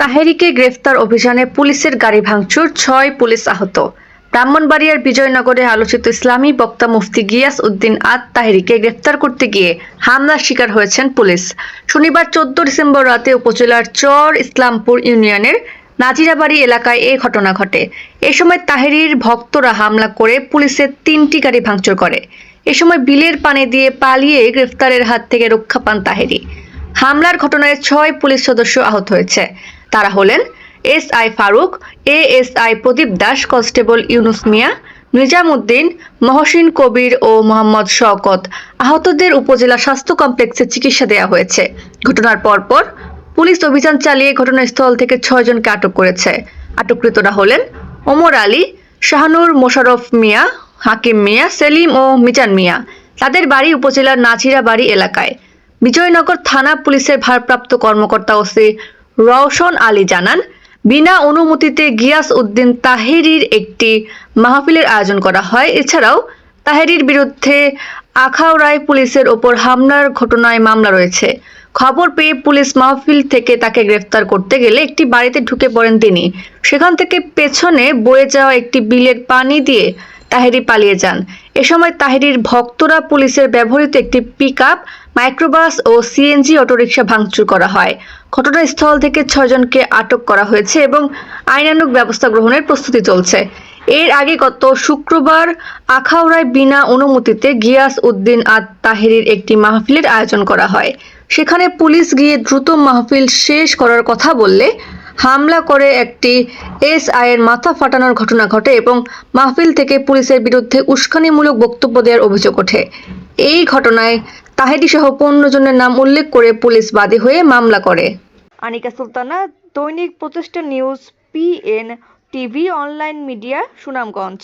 তাহেরিকে গ্রেফতার অভিযানে পুলিশের গাড়ি ভাঙচুর, ছয় পুলিশ আহত। ব্রাহ্মণবাড়িয়ার বিজয়নগরে আলোচিত ইসলামী বক্তা মুফতি গিয়াস উদ্দিন আত তাহেরিকে গ্রেফতার করতে গিয়ে হামলার শিকার হয়েছেন পুলিশ। শনিবার চোদ্দ ডিসেম্বর রাতে উপজেলার চর ইসলামপুর ইউনিয়নের নাজিরাবাড়ি এলাকায় এ ঘটনা ঘটে। এ সময় তাহেরির ভক্তরা হামলা করে পুলিশের তিনটি গাড়ি ভাঙচুর করে। এ সময় বিলের পানি দিয়ে পালিয়ে গ্রেফতারের হাত থেকে রক্ষা পান তাহেরি। হামলার ঘটনায় ছয় পুলিশ সদস্য আহত হয়েছে। তারা হলেন S I Faruk, A S I Pradip Das, constable Yunus Miah, Nizamuddin, Mohsin Kabir ও মোহাম্মদ শওকত। আহতদের উপজেলা স্বাস্থ্য কমপ্লেক্সে চিকিৎসা দেওয়া হয়েছে। ঘটনার পরপর পুলিশ অভিযান চালিয়ে ঘটনাস্থল থেকে ছয়জনকে আটক করেছে। আটককৃতরা হলেন ওমর আলী, শাহানুর মোশারফ মিয়া, হাকিম মিয়া, সেলিম ও মিজান মিয়া। তাদের বাড়ি উপজেলার নাজিরা বাড়ি এলাকায়। বিজয়নগর থানা পুলিশের ভারপ্রাপ্ত কর্মকর্তা ওসি রওশন আলী জানান, বিনা অনুমতিতে গিয়াস উদ্দিন তাহেরির একটি মাহফিলের আয়োজন করা হয়। এছাড়াও তাহেরির বিরুদ্ধে আখাউড়ায় পুলিশের ওপর হামলার ঘটনায় মামলা রয়েছে। খবর পেয়ে পুলিশ মাহফিল থেকে তাকে গ্রেফতার করতে গেলে একটি বাড়িতে ঢুকে পড়েন তিনি। সেখান থেকে পেছনে বয়ে যাওয়া একটি বিলের পানি দিয়ে তাহেরি পালিয়ে যান। এ সময় তাহেরির ভক্তরা পুলিশের ব্যবহৃত একটি পিকআপ, মাইক্রোবাস ও সিএনজি অটোরিকশা ভাঙচুর করা হয়। ঘটনাস্থল থেকে ছয়জনকে আটক করা হয়েছে এবং আইনানুগ ব্যবস্থা গ্রহণের প্রস্তুতি চলছে। এর আগে গত শুক্রবার আখাউড়ায় বিনা অনুমতিতে গিয়াস উদ্দিন আত তাহেরির একটি মাহফিলের আয়োজন করা হয়। সেখানে পুলিশ গিয়ে দ্রুত মাহফিল শেষ করার কথা বললে হামলা করে একটি এসআইয়ের মাথা ফাটানোর ঘটনা ঘটে এবং মাহফিল থেকে পুলিশের বিরুদ্ধে উস্কানিমূলক বক্তব্য দেওয়ার অভিযোগ ওঠে। এই ঘটনায় তাহেরি সহ জনের নাম উল্লেখ করে পুলিশ বাদী হয়ে মামলা করে। Anika Sultana, Dainik Protishtha news, PN TV, online media, Sunamganj.